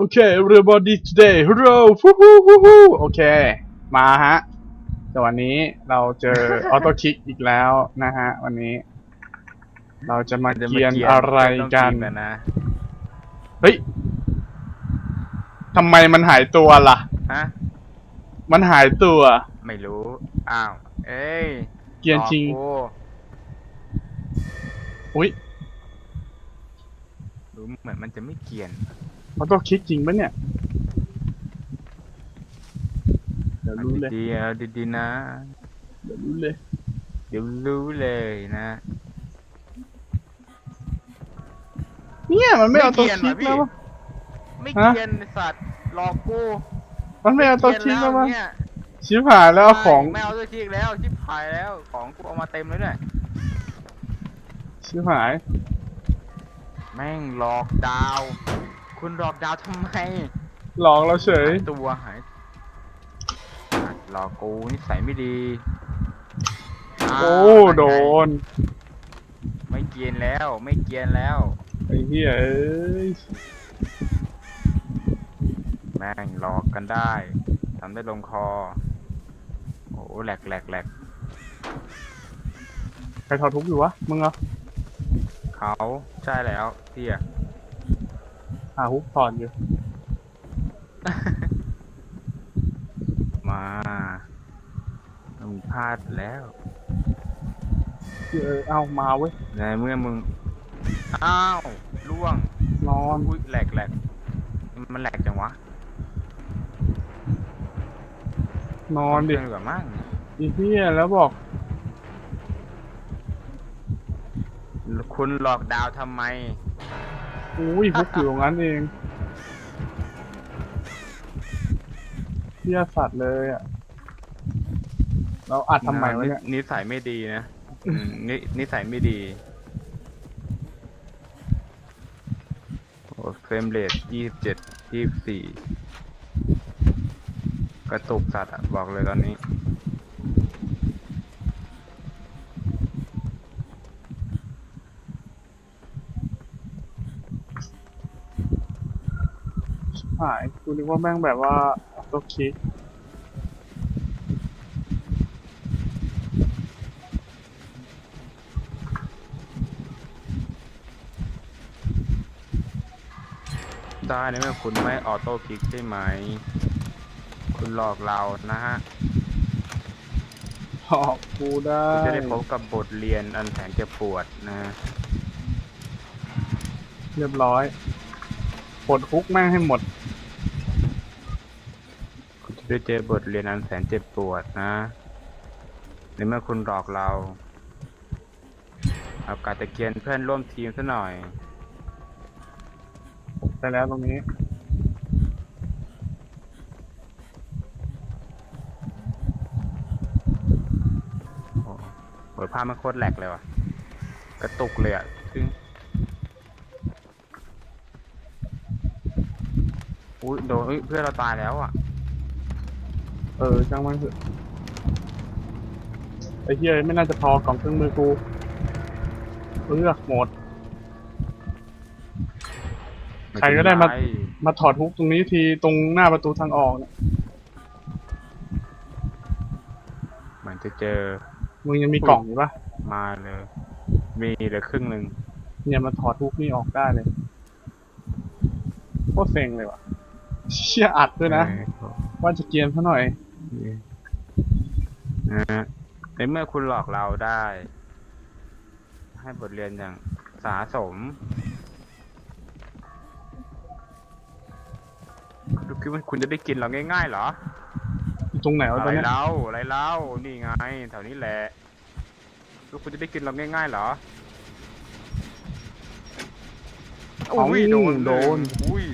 โอเค everybody today hello ฟูฮูฟูฮูโอเค มาฮะแต่วันนี้เราเจอ ออโต้คิกอีกแล้วนะฮะ วันนี้ เราจะมาเกียนอะไรกันต้องกินะ เฮ้ยทำไมมันหายตัวล่ะ ฮะ มันหายตัว ไม่รู้ อ้าว เอ้ยเกียนจริง หลอกอุ้ยกูรู้เหมือนมันจะไม่เกียน ออโต้คิกจริงปะเนี่ยเดี๋ยวเอารู้เลยดีๆเอาดีๆนะ เดี๋ยวรู้เลยเดี๋ยวรู้เลยนะ เนี่ยมันไม่เอาตัวไม่คิเกีกยนแล้วว่ะวะ ไม่ฮะ เกียนไอ้สัตว์หลอกกูมันไม่เอาตัวคิกเกีแล้ยววะเนี่ยชิบหายแล้วเอาของไม่เอาตัวคิกแล้วชิบหายแล้วของกูเอามาเต็มเลยเนี่ยชิบหาย แม่งหลอกดาว คุณหลอกดาวทำไม หลอกเราเฉยหายตัวหายหลอกกูนิสัยไม่ดีาวโอ้โดน ไม่เกรียนแล้วไม่เกรียนแล้ว ไอ้เหี้ยเอ้ยแม่งหลอกกันได้ทำได้ลงคอ โอ้แหลกแหลกแหลกใครถอดทุกข์อยู่วะ มึงเหรอเขาใช่แล้วพี่อะ หาฮุกถอดอยู่ มามึงพลาดแล้วเออเอามาเว้ย ในเมื่อมึง อ้าวล่วงนอน อุ้ยแหลกแหลกมันแหลกจังวะนอนดิเาเครื่องดีกว่ามั้งไอ้เหี้ยแล้วบอก คุณหลอกดาวทำไม อุ้ยฮุกอยู่ตรงนั้นเองเหี้ยสัตว์เลยอะ เราอัดทำไมวะเนี่ยนิสัยไม่ดีนะอืมนินิสัยไม่ดี โอ้เฟรมเรทยี่สิบเจ็ดยี่สิบสี่กระตุกสัตว์อะบอกเลยตอนนี้ หายกูนึกว่าแม่งแบบว่าออโต้คิกได้ในเมื่อคุณไม่ออโต้คลิกใช่ไหม คุณหลอกเรานะฮะหอกกูได้คุณจะได้พบกับบทเรียนอันแสนเจ็บปวดนะ เรียบร้อยปลดฮุกแม่งให้หมด คุณจะได้เจอบทเรียนอันแสนเจ็บปวดนะในเมื่อคุณหลอกเราเอากาตะเกียนเพื่อนร่วมทีมซะหน่อยไปแล้วตรงนี้ โอ้โหโหยภาพมันโคตรแหลกเลยว่ะ กระตุกเลยอะซึ่งอุ้ยโดนเอ้ยเพื่อนเราตายแล้วอะ เออช่างมันเถอะไอ้เหี้ยไม่น่าจะพอกล่องเครื่องมือกูเลือกหมด ใครก็ได้มาเป็นรมาถอดฮุกตรงนี้ทีตรงหน้าประตูทางออกเนี่ยเหมือนจะเจอมึงยังมีกล่องอยู่ปะมาเลย มีเหลือครึ่งหนึ่งเนี่ยมาถอดฮุกนี่ออกได้เลยโคตรเซ็งเลยว่ะเชี่ยอัดด้วยนะเออว่าจะเกรียมซะหน่อย นะฮะในเมื่อคุณหลอกเราได้ ให้บทเรียนอย่างสาสมดูคิดว่าคุณจะได้กินเราง่ายๆเหรออยู่ตรงไหนวะอะตอไรนเนี้ยเล่าอะไรเล่านี่ไงแถวนี้แหละลูกคุณจะได้กินเราง่ายๆเหรอเอ้าอุ้ยโดนโดนอุ้ย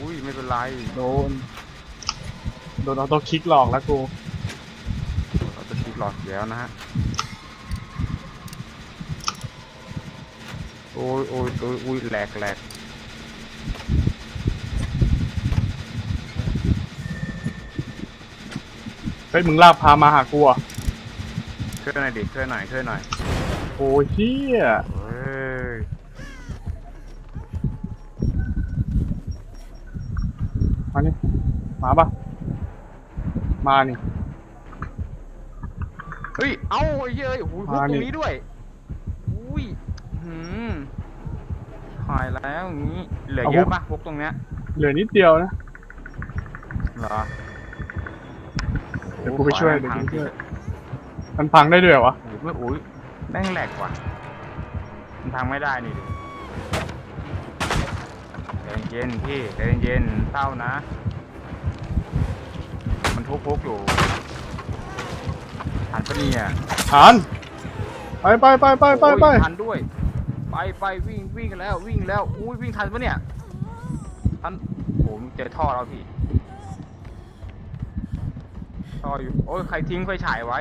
อุ้ยไม่เป็นไร โดน โดนเอาตัวคลิกหลอกแล้วกูเราจะคิดหลอดอยู่แล้วนะฮะ โอ้ยโอ้ยโอ้ยอุ้ยแหลกแหลกเฮ้ยมึงลากพามาหากูเหรอะช่วยหน่อยดิช่วยหน่อยช่วยหน่อยโอ้ยเฮียเฮ้ยมานี่มาปะ มานี่ เฮ้ย เอ้าไอ้เหี้ยเอ้ยโอ้ยพวกมาตรนี่งนี้ด้วย อุ้ยหืมหายแล้วอย่างนี้ เหลือเยอะปะพวกตรงเนี้ย เหลือนิดเดียวนะ เหรอ เดี๋ยวกูไปช่วยโอ้เดี๋ยวขอกูให้ไปช่วยพังมันพังได้ด้วยเหรอวะสิโอ้ยอุ้ยแม่งแหลกว่ะ มันพังไม่ได้นี่ดิใจเย็นๆพี่ใจเย็นๆเศร้านะ มันทุกๆอยู่หันปะเนี่ยฐานไปไปไปไปไปไปโอ้ยทันด้วย ไปไปวิ่งวิ่งกันแล้ววิ่งแล้วอุ้ยวิ่งทันปะเนี่ยทันโอ้โหเจอท่อแล้วพี่ท่ออยู่โอ้ยใครทิ้งไฟฉายไว้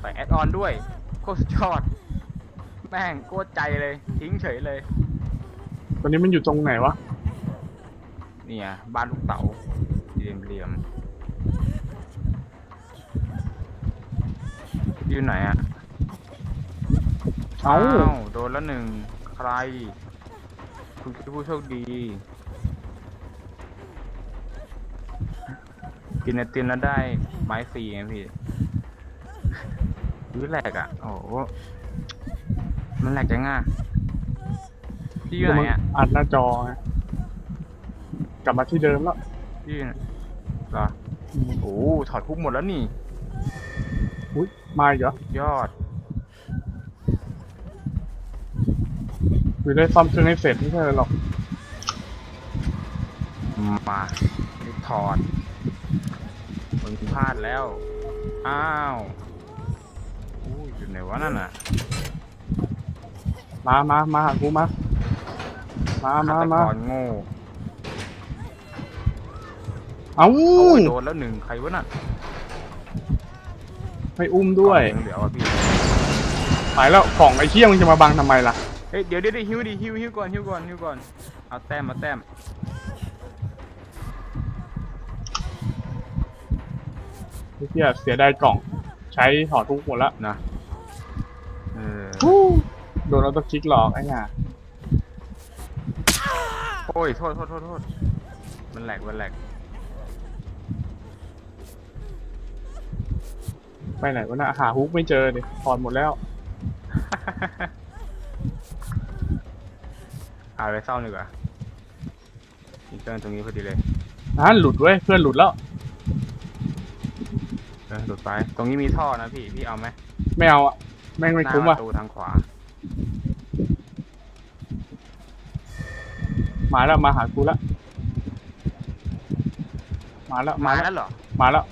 ใส่แอดออนด้วยโคตรสุดยอดแม่งโคตรใจเลย ทิ้งเฉยเลยตอนนี้มันอยู่ตรงไหนวะเนี่ยบ้านลูกเต๋าเหลี่ยมเหลี่ยม อยู่ไหนอะเอ้าวโดนแล้วหนึ่งใคร คุณคือผู้โชคดี กินไอติมแล้วได้ไม้ฟรีไงพี่วิแหลกอะ โอ้โหมันแหลกจังอะพี่อยู่ไหนอะอัดหน้าจอไงกลับมาที่เดิมแล้วพี่อยู่ไหนเหรออืมโอ้โหถอดคุกหมดแล้วนี่ อุ้ยมาอีกเหรอยอดคือได้ซ่อมเครื่องให้เสร็จไม่ใช่หรอก มาถอดมันพลาดแล้ว อ้าวอู้อยู่ไหนวะนั่นน่ะมามามาหากูมา มาฆามาตมา กรโง่เอ้าโอ้ยโดนแล้วหนึ่งใครวะน่ะ ไม่อุ้มด้วยกล่องเหลือวะพี่หายแล้วของไอ้เคี้ยมึงจะมาบังทำไมล่ะเฮ้ยเดี๋ยวเดี๋ยวเดี๋ยวฮิวดิฮิวฮิวก่อนฮิวก่อนฮิวก่อนเอาแต้มเอาแต้มไอ้เคี้ยเสียดายกล่อง ใช้ถอดทุกหมดละนะเออฮู้โดนเราต้องคลิกหลอกไอ้ห่าโอ้ยโทษโทษโทษโทษมันแหลกมันแหลก ไปไหนวะน่ะหาฮุกไม่เจอดิถอดหมดแล้ว เอาไปเศร้าหนึ่งกว่ามีเครื่องตรงนี้พอดีเลยนั่นหลุดเว้ยเพื่อนหลุดแล้วเออหลุดไป ตรงนี้มีท่อนะพี่ พี่เอาไหมไม่เอาอะแม่งไม่หน้าคุ้มปอะระตูทางขวา มาแล้วมาหากูละมาแล้วมามาแล้วแล้วเหรอมาแล้ว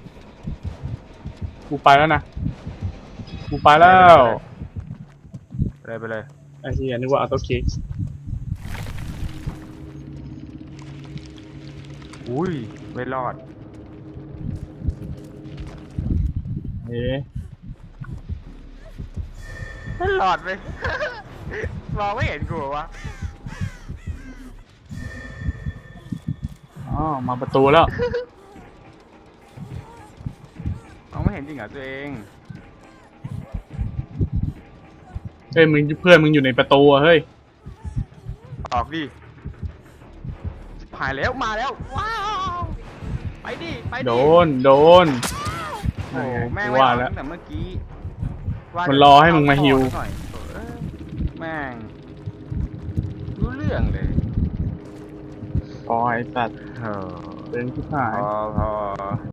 กูไปแล้วนะ กูไปแล้วไปเลยไปเลยไอ้เหี้ยนึกว่าอัลโตคิกอุ้ยไม่รอดเอ๊ะไม่รอดไปมองไม่เห็นกูเหรอวะอ๋อมาประตูแล้ว เห็นจริงเหรอตัวเองเฮ้ยมึงเพื่อนมึงอยู่ในประตูอะเฮ้ยออกดิหายแล้วมาแล้ว ว้าว ไปดิ ไปดิโดนโดน โอ้โหแม่งกูไม่ว่าออกแล้วตั้งแต่เมื่อกี้ว่ามันรอให้มึงมาฮิวหน่อยเออแม่งรู้เรื่องเลยพอไอ้สัตว์เออเดินที่หายพอพอ